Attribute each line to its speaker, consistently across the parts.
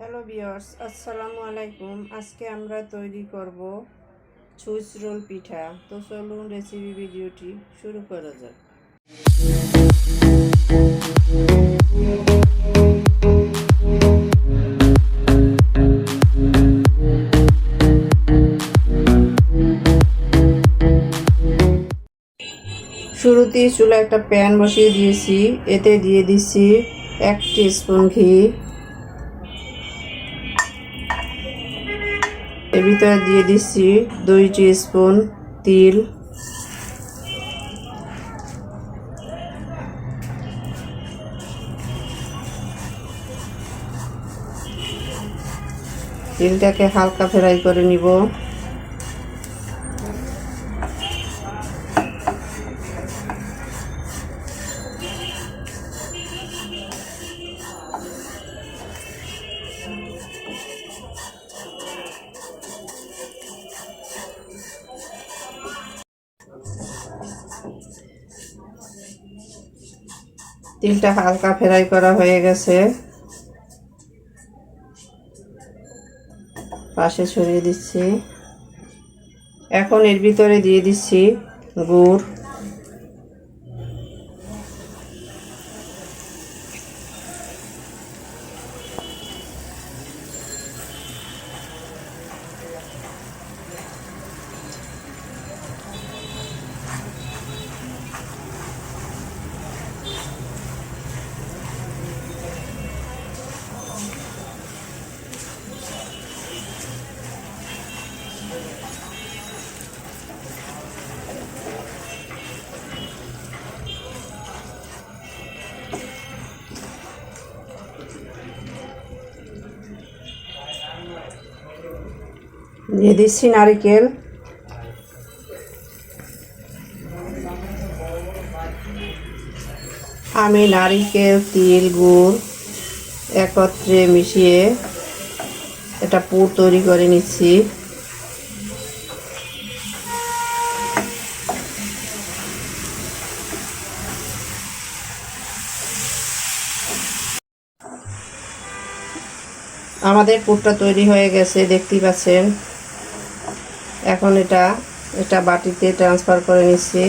Speaker 1: Hello বিয়ার্স আসসালামু আলাইকুম আজকে আমরা তৈরি করব সুইচ রোল পিঠা তো চলুন রেসিপি ভিডিওটি শুরু করা যাক শুরুতেই চুলা একটা প্যান বসিয়ে দিয়েছি। এতে দিয়ে দিচ্ছি এক স্পুন ঘি। ভিতরে দিয়ে দিচ্ছি দুই স্পুন তিল। তিলটাকে হালকা ফ্রাই করে নিব। তিলটা হালকা ফ্রাই করা হয়ে গেছে। পাশে ছড়িয়ে দিচ্ছি। এখন এর ভিতরে দিয়ে দিচ্ছি গুড়। দিয়ে দিচ্ছি নারিকেল। আমি নারিকেল, তিল, গুড় একত্রে মিশিয়ে একটা পুর তৈরি করে নিচ্ছি। আমাদের পুরটা তৈরি হয়ে গেছে, দেখতেই পাচ্ছেন। এখন এটা এটা বাটিতে ট্রান্সফার করে নিচ্ছি।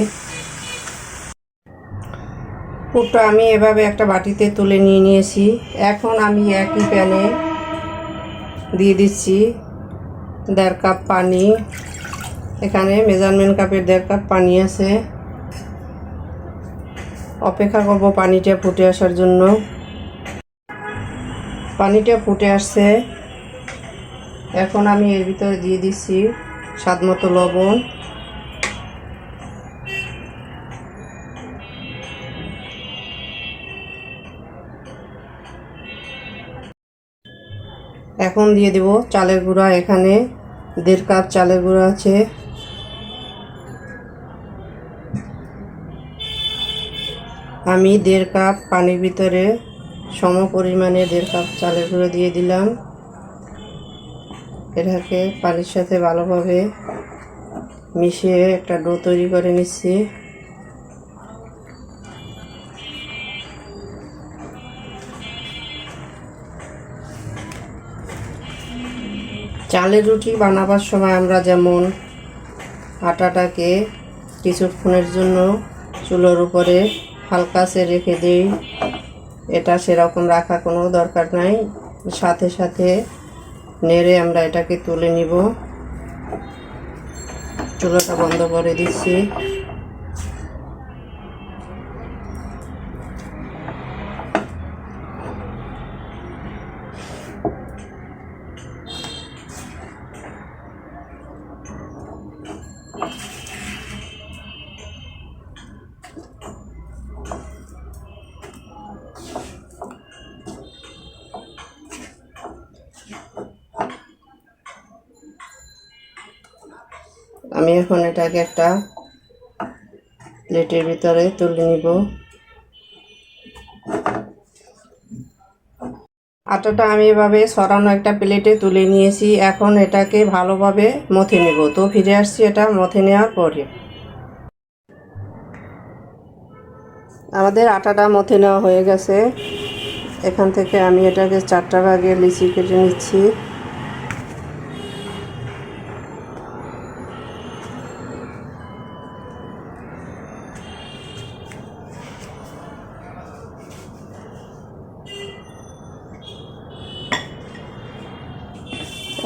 Speaker 1: পুরটা আমি এভাবে একটা বাটিতে তুলে নিয়ে নিয়েছি। এখন আমি একই প্যানে দিয়ে দিচ্ছি দেড় কাপ পানি। এখানে মেজারমেন্ট কাপের দেড় কাপ পানি আছে। অপেক্ষা করব পানিটা ফুটে আসার জন্য। পানিটা ফুটে আসছে। এখন আমি এর ভিতরে দিয়ে দিচ্ছি। স্বাদ মতো লবণ। এখন দিয়ে দেব চালের গুঁড়া, এখানে দেড় কাপ চালের গুঁড়া আছে। আমি দেড় কাপ পানির ভিতরে সম পরিমাণে দেড় কাপ চালের গুঁড়ো দিয়ে দিলাম। এটাকে পানির সাথে ভালোভাবে মিশিয়ে একটা ডো তৈরি করে নিচ্ছি। চালের রুটি বানাবার সময় আমরা যেমন আটাটাকে কিছুক্ষণের জন্য চুলোর উপরে হালকা সে রেখে দিই, এটা সেরকম রাখা কোনো দরকার নাই। সাথে সাথে নেড়ে আমরা এটাকে তুলে নিব। চুলাটা বন্ধ করে দিচ্ছি। আমি এখন এটাকে একটা প্লেটের ভিতরে তুলে নিব। আটাটা আমি এভাবে সরানো একটা প্লেটে তুলে নিয়েছি। এখন এটাকে ভালোভাবে মথে নেব। তো ফিরে আসছি এটা মথে নেওয়ার পরে। আমাদের আটাটা মথে নেওয়া হয়ে গেছে। এখান থেকে আমি এটাকে চারটা ভাগে লিচি কেটে নিচ্ছি।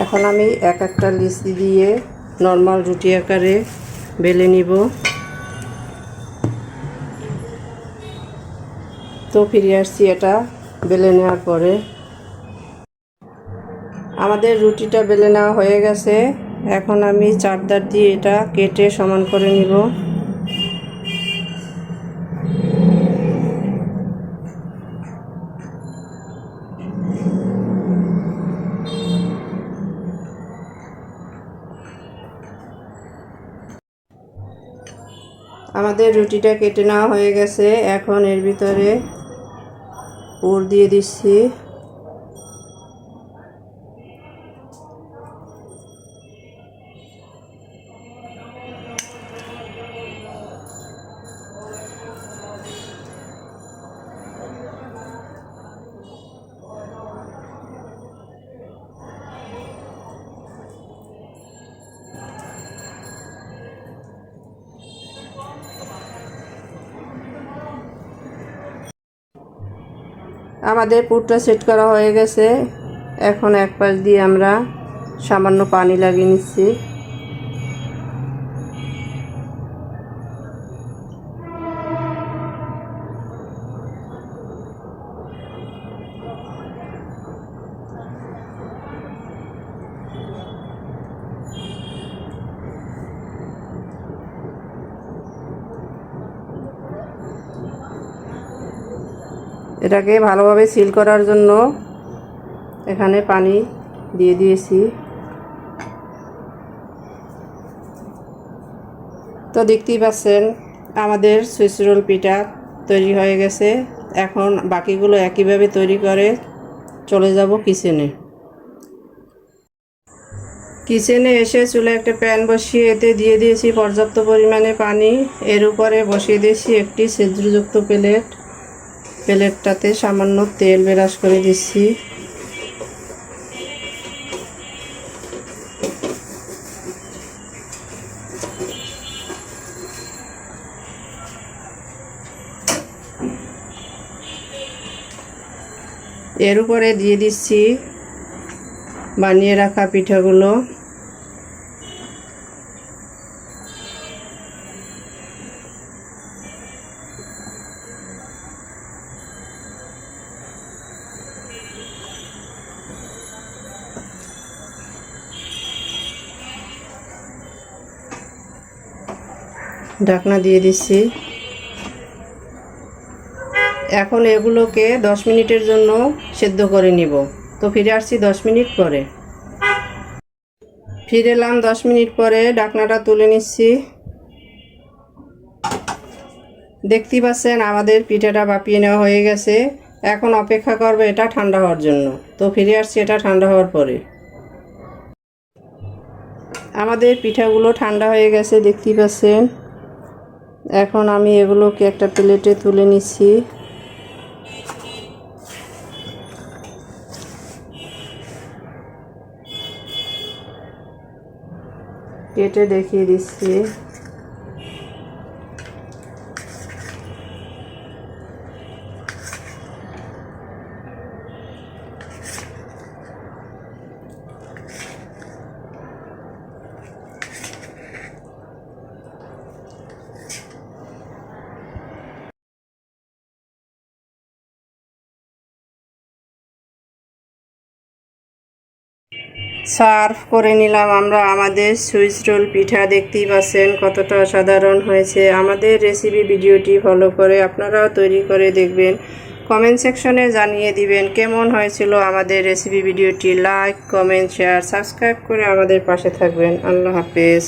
Speaker 1: এখন আমি এক একটা লিচি দিয়ে নর্মাল রুটি আকারে বেলে নিব। তো ফিরে আসছি এটা বেলে নেওয়ার পরে। আমাদের রুটিটা বেলে নেওয়া হয়ে গেছে। এখন আমি চারদার দিয়ে এটা কেটে সমান করে নিব। আমাদের রুটিটা কেটে নেওয়া হয়ে গেছে। এখন এর ভিতরে পুর দিয়ে দিচ্ছি। আমাদের পুরটা সেট করা হয়ে গেছে। এখন এক পাশ দিয়ে আমরা সামান্য পানি লাগিয়ে নিচ্ছি। এটাকে ভালোভাবে সিল করার জন্য এখানে পানি দিয়ে দিয়েছি। তো দেখতেই পাচ্ছেন, আমাদের সুইচ রোল পিঠা তৈরি হয়ে গেছে। এখন বাকিগুলো একইভাবে তৈরি করে চলে যাব কিচেনে কিচেনে এসে চুলে একটা প্যান বসিয়ে এতে দিয়ে দিয়েছি পর্যাপ্ত পরিমাণে পানি। এর উপরে বসিয়ে দিয়েছি একটি ছিদ্রযুক্ত প্লেট। প্লেটটাতে সামান্য তেল বেরাস করে দিচ্ছি। এর উপরে দিয়ে দিচ্ছি বানিয়ে রাখা পিঠাগুলো। ঢাকনা দিয়ে দিচ্ছি। এখন এগুলোকে দশ মিনিটের জন্য সেদ্ধ করে নিব। তো ফিরে আসছি দশ মিনিট পরে। ফিরে এলাম দশ মিনিট পরে ডাকনাটা তুলে নিচ্ছি। দেখতেই পাচ্ছেন আমাদের পিঠাটা বাপিয়ে নেওয়া হয়ে গেছে। এখন অপেক্ষা করবে এটা ঠান্ডা হওয়ার জন্য। তো ফিরে আসছি এটা ঠান্ডা হওয়ার পরে। আমাদের পিঠাগুলো ঠান্ডা হয়ে গেছে, দেখতেই পাচ্ছেন। এখন আমি এগুলোকে একটা প্লেটে তুলে নিচ্ছি। কেটে দেখিয়ে দিচ্ছি। সার্ভ করে নিলাম আমরা আমাদের সুইচ রোল পিঠা, দেখতেই পাচ্ছেন কতটা অসাধারণ হয়েছে। আমাদের রেসিপি ভিডিওটি ফলো করে আপনারাও তৈরি করে দেখবেন। কমেন্ট সেকশনে জানিয়ে দিবেন কেমন হয়েছিল আমাদের রেসিপি ভিডিওটি। লাইক কমেন্ট শেয়ার সাবস্ক্রাইব করে আমাদের পাশে থাকবেন। আল্লাহ হাফেজ।